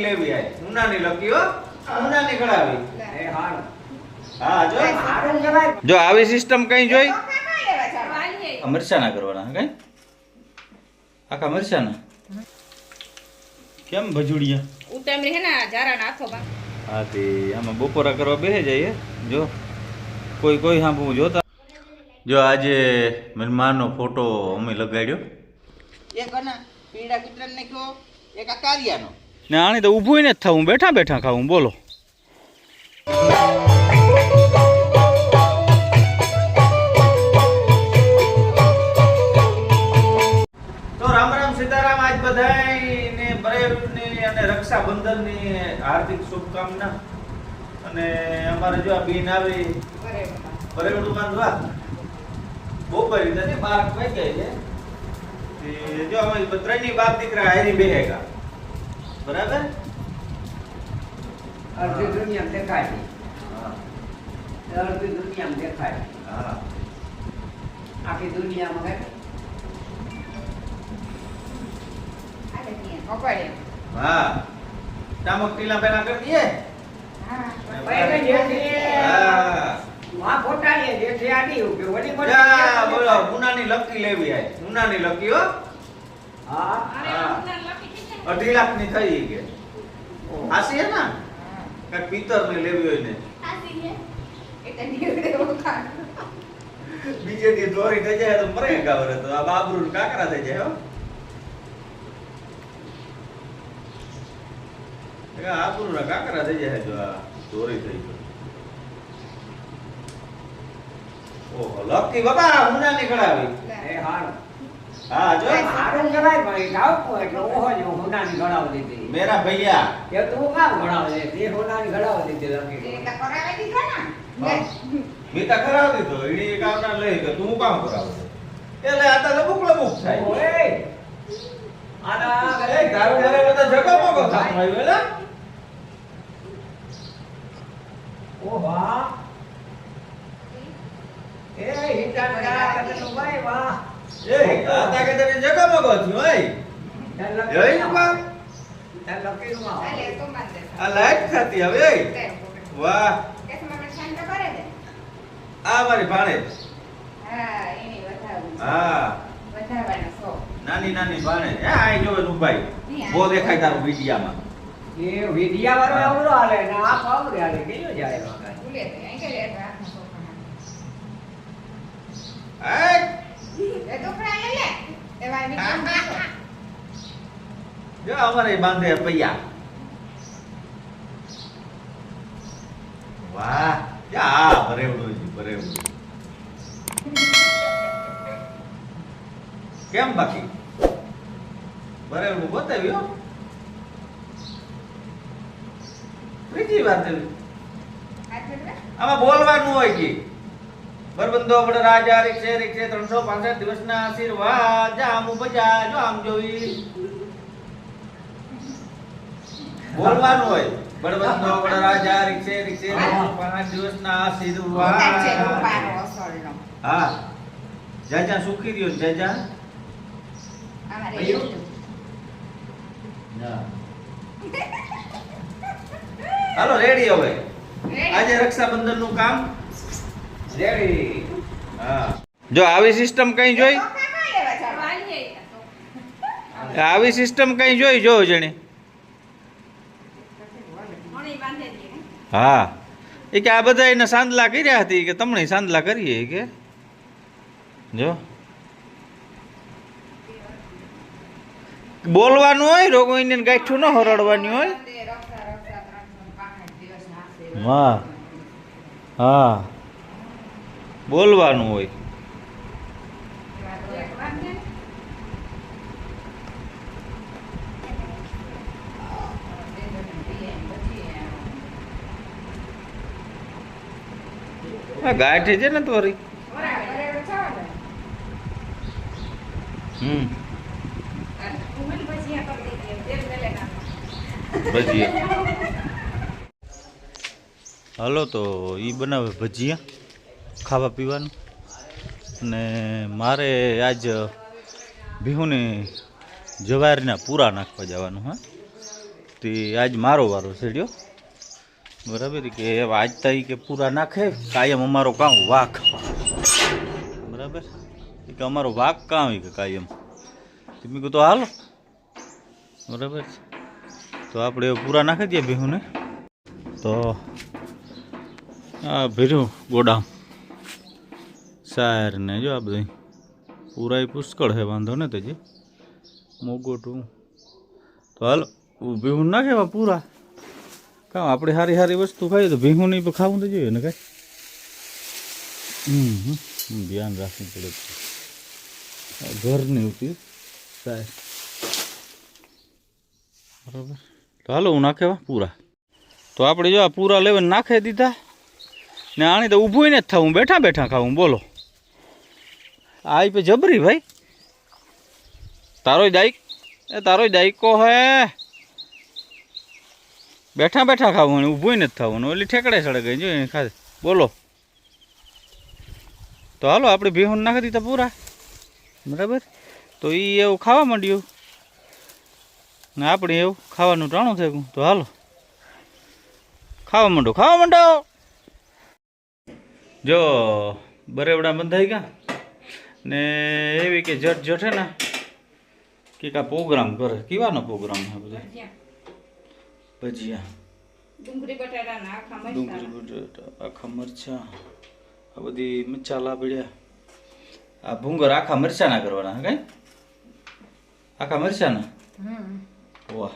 Lucky લેવી આય ઉનાની lucky હો. ઉનાની કઢાવી એ હાર. હા જો. હારું જવાય. જો આવી સિસ્ટમ કઈ જોઈ? વાલીએ. આ મરચાના કરવાના કઈ? આખા મરચાના? કેમ ભજુડિયા? ઉતમ રહે ને જારાના હાથો બા. હા તે આમાં બપોરા કરવા બેસે જઈએ જો. કોઈ કોઈ હા હું જોતા. જો આજે મહેમાનનો ફોટો અમે લગાડ્યો. એક પીડા કૂતરાને નાખ્યો એક આ કારિયાનો ને આની તો ઊભું જ થવું. બેઠા બેઠા ખાવું. બોલો. તો રામ રામ સીતારામ, આજ બરેવની અને રક્ષાબંધનની હાર્દિક શુભકામના. અને અમારે જો આ બેન આવી બાંધવા. બપોર રીતે બાર છે. જો અમે ત્રણની બાપ દીકરા હારી બેહેગા બરાબર? અડધી દુનિયા દેખાય હા. અડધી દુનિયામાં દેખાય હા. આખી દુનિયામાં કઈ હા. ચામક ટીલા પેલા કરી દઈએ. હા. માં ફોટાની જેઠી આડી ઊભી. ઓલી કોની જા જેઠી બોલો દેખાય? લકી લેવી આય. ઉનાની લકી હો. હા. હા. અઢી લાખની થઈ કે હાસી હે ને? કઈ પિતર ને લેવી હોય ને. બીજે દી દોરી થઈ જાય તો મરે ગાવરે તો. આ બાબરું કાકરા થઈ જાય હો. આબરું ના કાકરા થઈ જાય જો આ દોરી થઈ ગઈ ઓહો લકી બાબા હુના નીકળાવી. એ હારું. હા જો. એટલે ઓહો હોનાની ગળાવી દીધી. મેરા ભૈયા. એ તું કામ ગળાવી દે? તે હોનાની ગળાવી દીધી લકી. મીતા કરાવી દીધો. એડી કામના લઈ ગયો. તું કામ કરાવું? એટલે આ તો લબુક લબુક થાય. ઓય! આના ઘરે બધા જગા મોગો થાય વેલા ઓ વાહ એ ગળા કરે ભાઈ વાહ. કે હોય ચાલ લકી જોઈ નું બા ચાલ લકી નું આવો. આ લાઈટ થતી હવે વાહ. આ મારી ભાણે. હા. નાની નાની ભાણે. હે આઈ જોવે નું બહુ દેખાય તારું વિડિયામાં એ વિડિયા વાળો આવડો હાલે ને આ પાવડે હાલે કેજો જાય વગર. એ જો અમારે બાંધે પૈયા. વાહ યા ભરેવડું છે ભરેવડું. કેમ બાકી? ભરેવડું બતાવ્યો ત્રીજી વાત. આમાં બોલવાનું હોય કે? બરબંધો વડ રાજા રીક્ષે રીક્ષે ત્રણસો પાંસઠ દિવસના આશીર્વાદ. જામ ઉપજા જો આમ જોઈ. બોલવાનું હોય. બળબંધો વડ રાજા રીક્ષે રીક્ષે પાંસઠ દિવસના આશીર્વાદ. હા. જાજા સુખી રહ્યો જાજા હાલો રેડી હવે. આજે રક્ષાબંધનનું કામ જો આવી સિસ્ટમ કઈ જોઈ આવી સિસ્ટમ કઈ જોઈ જો જણે. હા એ કે આ બધા એને સાંદલા કર્યા હતી કે તમને સાંદલા કરીએ કે જો બોલવાનું હોય રોગો એને ગાંઠું ન હરડવાની હોય હા હા બોલવાનું હોય હા. ગાંઠી છે ને તોરી હમ. ભજીયા હાલો તો એ બનાવે ભજીયા ખાવા પીવાનું. અને મારે આજ બિહુને જવારના પૂરા નાખવા જવાનું, હા. તે આજ મારો વારો છેડ્યો બરાબર કે આજ તારી કે પૂરા નાખે, કાયમ અમારો કામ વાક. બરાબર? કે અમારો વાક કામ કે કાયમ? તમે કીધું તો હાલો. બરાબર? તો આપણે પૂરા નાખી દઈએ ભીહુને. તો હા ભીરું ગોડામ સાર ને જો આ બધી પૂરા પુષ્કળ છે, વાંધો ને તે જે મોગોટું તો હાલ ભીહું ના કહેવા પૂરા. કામ આપણે સારી સારી વસ્તુ ખાઈએ તો ભીહું નહીં ખાવું તો જોઈએ ને કાંઈ? હમ ધ્યાન રાખવું પડે. ઘરની ઉપયોગ સાહેબ બરાબર. તો હાલો, હું નાખેવા પૂરા. તો આપણે જો આ પૂરા લેવા નાખી દીધા ને આણી તો ઊભું ને જ થવું. બેઠા બેઠા ખાવું, બોલો. આ પે જબરી ભાઈ. તારોય દાઈક, એ તારોય દાઈકો હે. બેઠા બેઠા ખાવાનું ઊભું નથી થવાનું, ઓલી ઠેકડે સડે ગઈ જોઈએ ખાધે બોલો. તો હાલો આપણે ભીહું નાખી દીધા પૂરા. બરાબર? તો એ એવું ખાવા માંડ્યું. ને આપણે એવું ખાવાનું ટાણું થઈ ગયું. તો હાલો. ખાવા માંડો ખાવા માંડો. જો, બરેવડા બંધાઈ ગયા. ને એવી કે જટ હે ને કે કા પ્રોગ્રામ કરે. કેવાનો પ્રોગ્રામ છે બધા? ભજીયા. ડુંગળી બટાટાના આખા ડુંગળી મરચાં. બટાટા આખા મરચા. આ બધી મસાલા પડ્યા આ ભૂંગર આખા મરચાના કરવાના હે કઈ? આખા મરચાના? હમ. વાહ.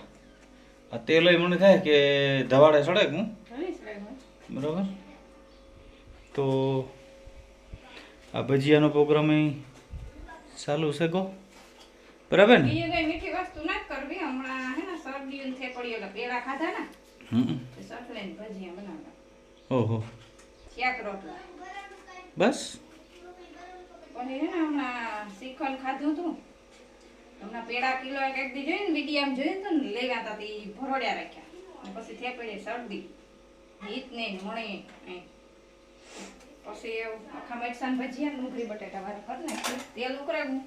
આ તેલ મને થાય કે ધવાડે સડે હું? બરાબર? તો આ ભજીયાનો પ્રોગ્રામ અહીં ચાલુ છે ગો બરાબર ને? બીજી કઈ મીઠી વસ્તુ ના કરવી. હમણાં હે ને શરદી ને થેપડી ઓલા પેડા ખાધા ને હમ. તો સફલે ભજીયા બનાવતા. ઓહો. શાક રોટલા. બસ. પછી હે ને હમણાં શ્રીખંડ ખાધું તું હમણાં પેડા કિલો એક એક દી જોઈને વિડીયામ જોયું હતું ને લેવા હતા તે ભરોડ્યા રાખ્યા. પછી થેપડી શરદી. હિત ને મણે એ. પછી આખા મરચાં ને ભજીયા ડુંગળી, બટેટા વાળા કરી નાખી તેલ ઉકળાવું.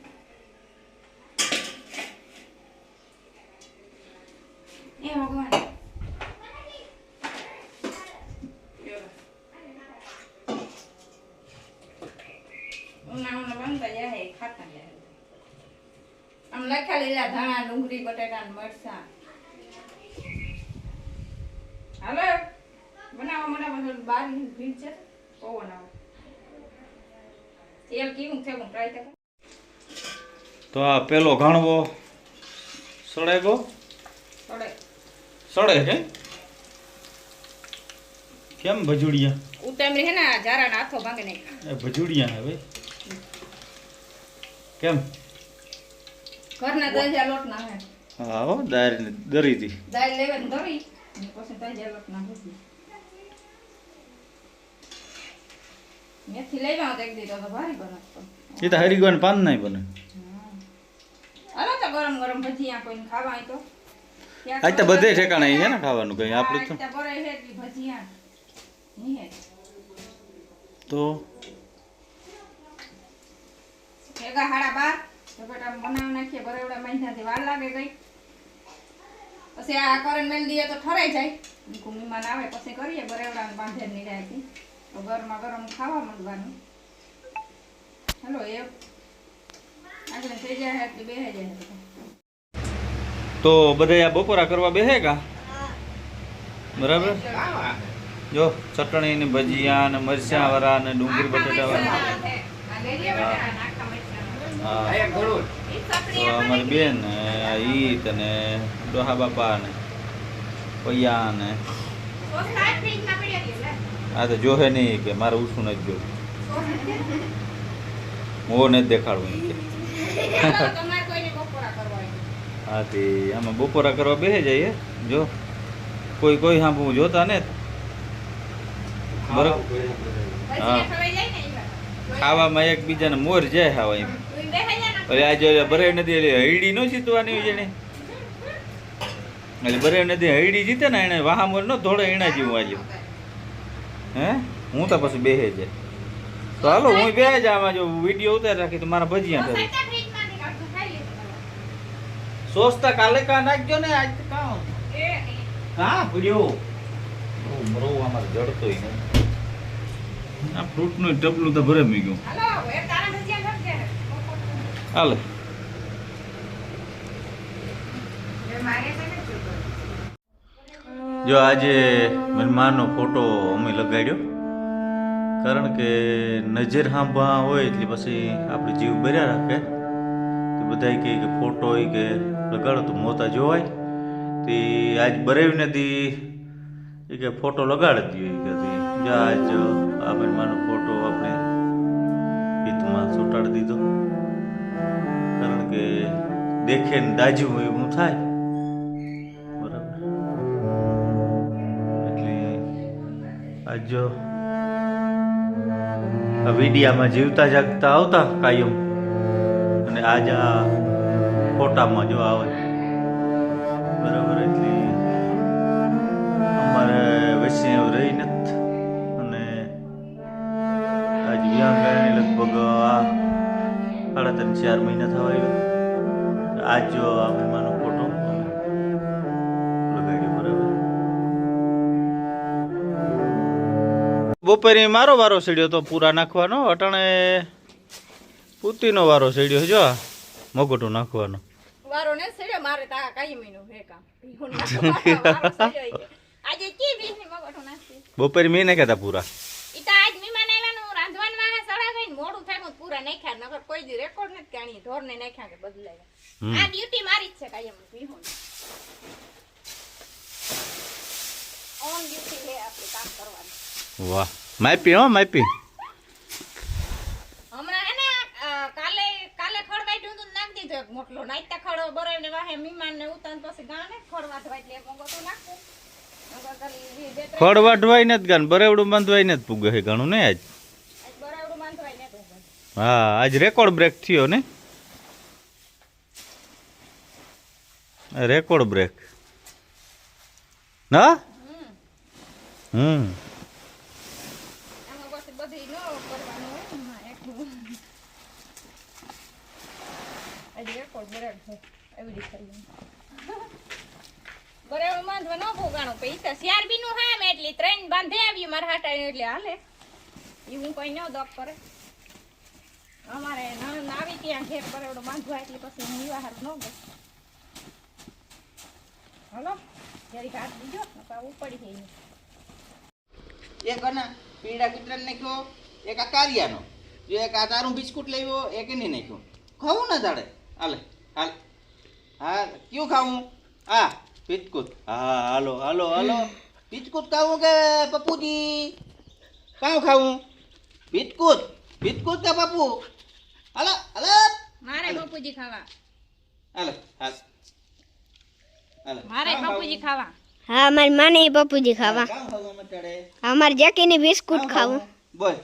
એ ભગવાન. લખ્યા લીલા ધાણા, ડુંગળી, બટેટા મરસા હાલો. માટે બધું બાર ભીડ છે. કેવું થયું ટ્રાય તો આ પેલો ઘણવો સડે ગો સડે કે કેમ ભજુડિયા? ઉતામળી રહે ને જારા જારાના હાથો ભાંગે નહીં. એ ભજુડિયા હે ભાઈ. કેમ? ઘરના તાજા લોટ ના હે હા હો દારી દરી થી દાળ લેવે ને ધરી પછી તાજા લોટ ના ભૂજી મેથી લઈ લાવ એક દી તો તો ભારી બનાવતો એ તો હરિગવાન પાન નહીં બને. તો ગરમ ગરમ ભજીયા કોઈને ખાવા તો. આજ તો બધે ઠેકાણે છે ને ખાવાનું કઈ? આપણે તો બરે હે ભજીયા. નહીં હે તો? ભેગા હાડા બાર તો બેટા બનાવી નાખીએ બરેવડા મહિનાથી વાર લાગે ગઈ પછી આ કરન મેલ દઈએ તો ઠરાઈ જાય. મૂકું મહેમાન આવે પછી કરીએ બરેવડા બાંધે તો ગરમા ગરમ ખાવા માંડવાનું. હાલો એ આગળ થઈ જાય એટલે બેહી જાય તો બધા આ બપોરા કરવા બેસે કા? બરાબર? જો ચટણી ને ભજીયા ને મરચા વાળા ને ડુંગળી બટેટા વાળા તો અમારી બેન ઈત ને ડોહા બાપા ને પૈયા ને સોસ થાય ફ્રીજમાં પડ્યા છે લે. આ તો જોહે નહીં કે મારે ઉઠું નથી જોવું મોં નથી દેખાડવું કે. હા, તે આમાં બપોરા કરવા બેસે જઈએ જો, કોઈ કોઈ સાંભળવું જોતા ને બરોબર જાય વાત. ખાવામાં એકબીજાને મોર જાય ખાવા એમ. અરે આજે બરે નદી એટલે હૈડી નો જીતવાની હોય જેને એટલે બરે નદી હૈડી જીતે ને એને વાહા મોર નો ધોળે એના જેવું આજે હે? હું તો પછી બેહે જાય તો હાલો હું બેહે જ આમાં જો વીડિયો ઉતારી રાખી તો મારા ભજીયા થાય સોસ ફ્રીજમાંથી કાઢો, ખાઈ લેજો. સોસ તો કાલે કા નાખજો ને આજ તો કાં પડ્યો ઓ મરો અમારે જડતોય નહીં. આ ફ્રૂટનું ટપલું તો ભરે મી ગયું. હાલો એ તારા ભજીયા ઘર છે હાલે. એ મારે છે. જો આજે મહેમાનનો ફોટો અમે લગાડ્યો, કારણ કે નજર હાંભા હોય એટલે પછી આપણે જીવ બર્યા રાખે. તો બધા કહે કે ફોટો હોય કે લગાડો તો મોતા જોવાય. તે આજ બરેવી નથી એ કે ફોટો લગાડી દીધો કે જા આજ આ મહેમાનનો ફોટો આપણે ભીતમાં ચોંટાડી દીધો. કારણ કે દેખે ને દાજ્યું એવું થાય. આજ વિડિયામાં જીવતા જાગતા આવતા કાયમ. અને આજ આ ફોટામાં જો આવે. બરાબર એટલે અમારે વૈષ્ણવ રહી નથી. અને આજ વિહાંગાને લગભગ આ સાડા ત્રણ ચાર મહિના થવા આવ્યા. આજ જો આ મહેમાનનો બપોરે મારો વારો સીડ્યો તો પૂરા નાખવાનો અટાણે પૂતીનો વારો સીડ્યો જો મગોટું નાખવાનો. વારો ને સેડ્યો મારે તા કાઈ મહિનો હે કામ. આજે કી મગોટો નાખી? બપોરે મેં નાખ્યા હતા પૂરા. ઈ તો આજ મહેમાન આવ્યાનું રાંધવાનું વાહે સળાવીને મોડું થાય પૂરા નાખ્યા નકર કોઈ દી રેકોર્ડ નથી કાણી ઢોર ને નાખ્યા કે બદલાયા. આ ડ્યુટી મારી જ છે કાયમ ભીહું ઓન ડ્યુટી હે આપણે કામ કરવાનું. વાહ. માપી હો માપી. હમણાં હે ને કાલે કાલે ખડ વાટ્યું હતું ને નાખી દીધો એક મોટલો. નાઈતા ખડ બરાબર ને વાહે મહેમાન ને ઉતાન પછી ગાને ખડ વાટવા એટલે એક મોટો નાખું. ખડ વાટવાય નથી ગાન બરેવડું બાંધવાય નથી પૂગે છે ઘણું ને આજ? તો. હા આજ રેકોર્ડ બ્રેક થયો ને? Record break. ના હમ. હમ આમાં પછી બધી ન કરવાનું હોય ને, એમાં એકલું. આજ રેકોર્ડ બરાબર છે. એવી રીતે બરાબર બાંધવા ન ભોગાણું પછી તો સીઆરબી નું હા એટલે ત્રણ બાંધે આવી મારા હાટાણી એટલે હાલે. એ હું કોઈ ન દોક કરે અમારે નણંદ આવી ત્યાં ઘેર બરાબર બાંધવા એટલે પછી હું ઈવા હારું ન ગઈ. હલો જરી હાથ દીજો ઉપડી ગઈ એક અના પીડા કીટરન નાખ્યો, એક આ કારિયાનો. જો એક આ તારું બિસ્કુટ લેવો એક એની નાખ્યો. ખાવું ના તારે હાલે. હાલ. હા કયું ખાવું? હા પિચકુટ. હા હાલો હાલો હાલો. પિચકુટ ખાવું કે પપ્પુજી? કાં ખાવું? પિચકુટ. પિચકુટ કે પપ્પુ? હાલો હાલો. મારે પપ્પુજી ખાવા. હાલો હાલ. મારે પપ્પુજી ખાવા? હા મારી માને પપ્પુજી ખાવા. કાં ખાવું મટાડે જેકીની બિસ્કુટ ખાવું. બોલ.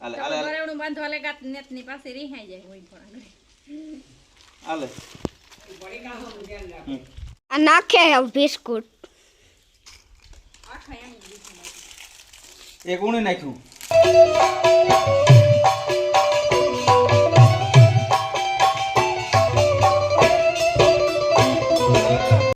હાલે હાલે બાંધવા લેગા નેતની પાસે રિહાઈ જાય હોય થોડા હાલે. આ નાખે હે બિસ્કુટ. એક ઉણી નાખ્યું.